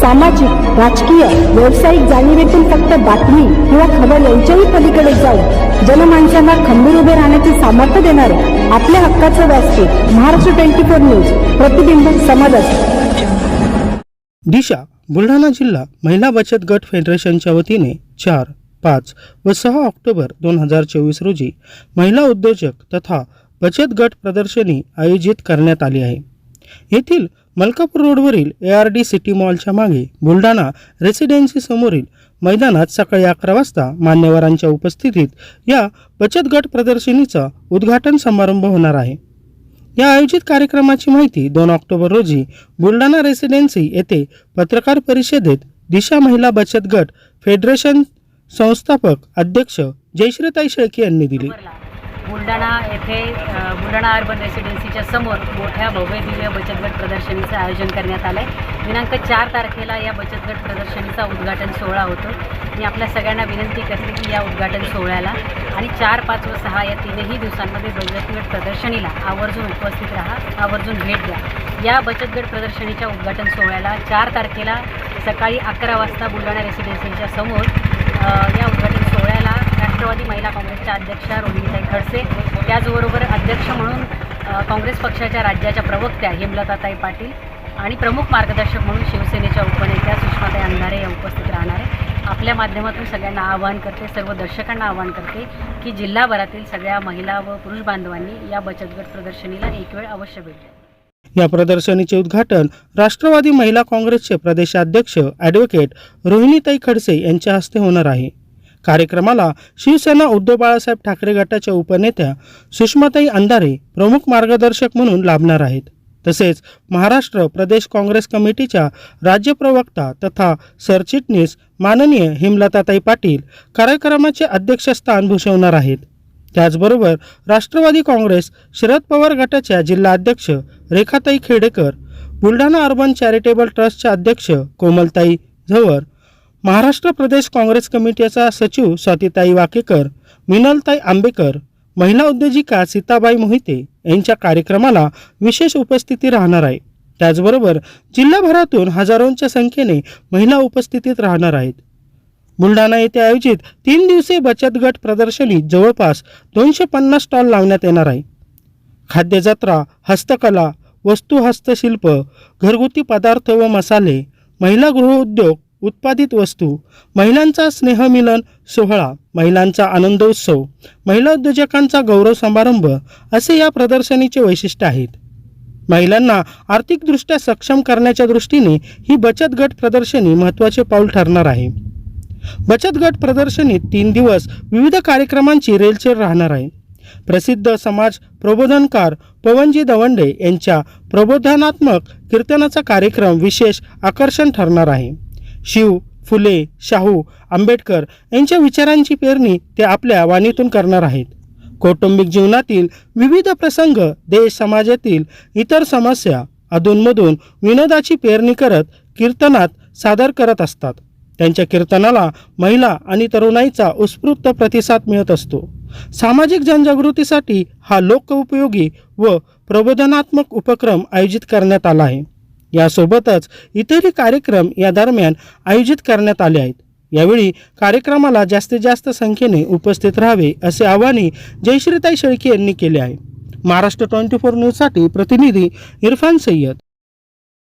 सामाजिक राजकीय व्यावसायिक जाणीवेतून फक्त बातमी किंवा खबर यांच्याही पलीकडे जाऊन जनमानसांना खंबीर उभे राहण्याचे सामर्थ्य देणारे आपल्या हक्काचं व्यासपीठ महाराष्ट्र ट्वेंटी फोर न्यूज प्रतिबिंब समाजाचे. दिशा बुलढाणा जिल्हा महिला बचत गट फेडरेशनच्या वतीने चार पाच व सहा ऑक्टोबर दोन हजार चोवीस रोजी महिला उद्योजक तथा बचत गट प्रदर्शनी आयोजित करण्यात आली आहे. येथील मलकापूर रोडवरील ए आर डी सिटी मॉलच्या मागे बुलढाणा रेसिडेन्सी समोरील मैदानात सकाळी अकरा वाजता मान्यवरांच्या उपस्थितीत या बचत गट प्रदर्शनीचा उद्घाटन समारंभ होणार आहे. या आयोजित कार्यक्रमाची माहिती दोन ऑक्टोबर रोजी बुलढाणा रेसिडेन्सी येथे पत्रकार परिषदेत दिशा महिला बचत गट फेडरेशन संस्थापक अध्यक्ष जयश्रीताई शेळके यांनी दिली. बुलढाणा येथे बुलढाणा अर्बन रेसिडेन्सीच्या समोर मोठ्या भव्य दिव्य बचत गट प्रदर्शनीचं आयोजन करण्यात आलं आहे दिनांक चार तारखेला या बचत गट प्रदर्शनीचा उद्घाटन सोहळा होतो. मी आपल्या सगळ्यांना विनंती करते की या उद्घाटन सोहळ्याला आणि चार पाच व सहा या तीनही दिवसांमध्ये बचत गट प्रदर्शनीला आवर्जून उपस्थित राहा आवर्जून भेट द्या. या बचत गट प्रदर्शनीच्या उद्घाटन सोहळ्याला चार तारखेला सकाळी अकरा वाजता बुलढाणा रेसिडेन्सीच्या समोर या उद्घाटन पक्षाच्या अध्यक्षा रोहिणीताई खडसे त्याचबरोबर अध्यक्ष म्हणून काँग्रेस पक्षाच्या राज्याच्या प्रवक्त्या हेमलताताई पाटील आणि प्रमुख मार्गदर्शक म्हणून शिवसेनेच्या उपनेत्या सुषमाताई अंधारे या उपस्थित राहणार. आहे आपल्या माध्यमातून सगळ्यांना आवाहन करते सर्व दर्शकांना आवाहन करते की जिल्हाभरातील सगळ्या महिला व पुरुष बांधवांनी या बचत गट प्रदर्शनीला एक वेळ अवश्य भेट द्यावी या प्रदर्शनीचे उद्घाटन राष्ट्रवादी महिला काँग्रेसचे प्रदेशाध्यक्ष ॲडव्होकेट रोहिणीताई खडसे यांच्या हस्ते होणार आहे. कार्यक्रमाला शिवसेना उद्धव बाळासाहेब ठाकरे गटाच्या उपनेत्या सुषमाताई अंधारे प्रमुख मार्गदर्शक म्हणून लाभणार आहेत. तसेच महाराष्ट्र प्रदेश काँग्रेस कमिटीच्या राज्य प्रवक्ता तथा सरचिटणीस माननीय हिमलताताई पाटील कार्यक्रमाचे अध्यक्षस्थान भूषवणार आहेत. त्याचबरोबर राष्ट्रवादी काँग्रेस शरद पवार गटाच्या जिल्हा अध्यक्ष रेखाताई खेडेकर बुलढाणा अर्बन चॅरिटेबल ट्रस्टच्या अध्यक्ष कोमलताई झवर महाराष्ट्र प्रदेश काँग्रेस कमिटीचा सचिव स्वातीताई वाकेकर मिनलताई आंबेकर महिला उद्योजिका सीताबाई मोहिते यांच्या कार्यक्रमाला विशेष उपस्थिती राहणार आहे. त्याचबरोबर जिल्हाभरातून हजारोंच्या संख्येने महिला उपस्थितीत राहणार आहेत. बुलढाणा येथे आयोजित तीन दिवसीय बचत गट प्रदर्शनी जवळपास दोनशे पन्नास स्टॉल लावण्यात येणार आहे. खाद्यजत्रा हस्तकला वस्तू हस्तशिल्प घरगुती पदार्थ व मसाले महिला गृहउद्योग उत्पादित वस्तू महिलांचा स्नेहमिलन सोहळा महिलांचा आनंदोत्सव महिला उद्योजकांचा गौरव समारंभ असे या प्रदर्शनीचे वैशिष्ट्य आहेत. महिलांना आर्थिकदृष्ट्या सक्षम करण्याच्या दृष्टीने ही बचत गट प्रदर्शनी महत्त्वाचे पाऊल ठरणार आहे. बचत गट प्रदर्शनीत तीन दिवस विविध कार्यक्रमांची रेलचेल राहणार आहे. प्रसिद्ध समाज प्रबोधनकार पवनजी दवंडे यांच्या प्रबोधनात्मक कीर्तनाचा कार्यक्रम विशेष आकर्षण ठरणार आहे. शिव फुले शाहू आंबेडकर यांच्या विचारांची पेरणी ते आपल्या वाणीतून करणार आहेत. कौटुंबिक जीवनातील विविध प्रसंग देश समाजातील इतर समस्या अधूनमधून विनोदाची पेरणी करत कीर्तनात सादर करत असतात. त्यांच्या कीर्तनाला महिला आणि तरुणाईचा उत्स्फूर्त प्रतिसाद मिळत असतो. सामाजिक जनजागृतीसाठी हा लोकउपयोगी व प्रबोधनात्मक उपक्रम आयोजित करण्यात आला आहे. यासोबतच इतरही कार्यक्रम या दरम्यान आयोजित करण्यात आले आहेत. यावेळी कार्यक्रमाला जास्तीत जास्त संख्येने उपस्थित राहावे असे आवाहनही जयश्रीताई शेळके यांनी केले आहे. महाराष्ट्र ट्वेंटी फोर न्यूजसाठी प्रतिनिधी इरफान सय्यद.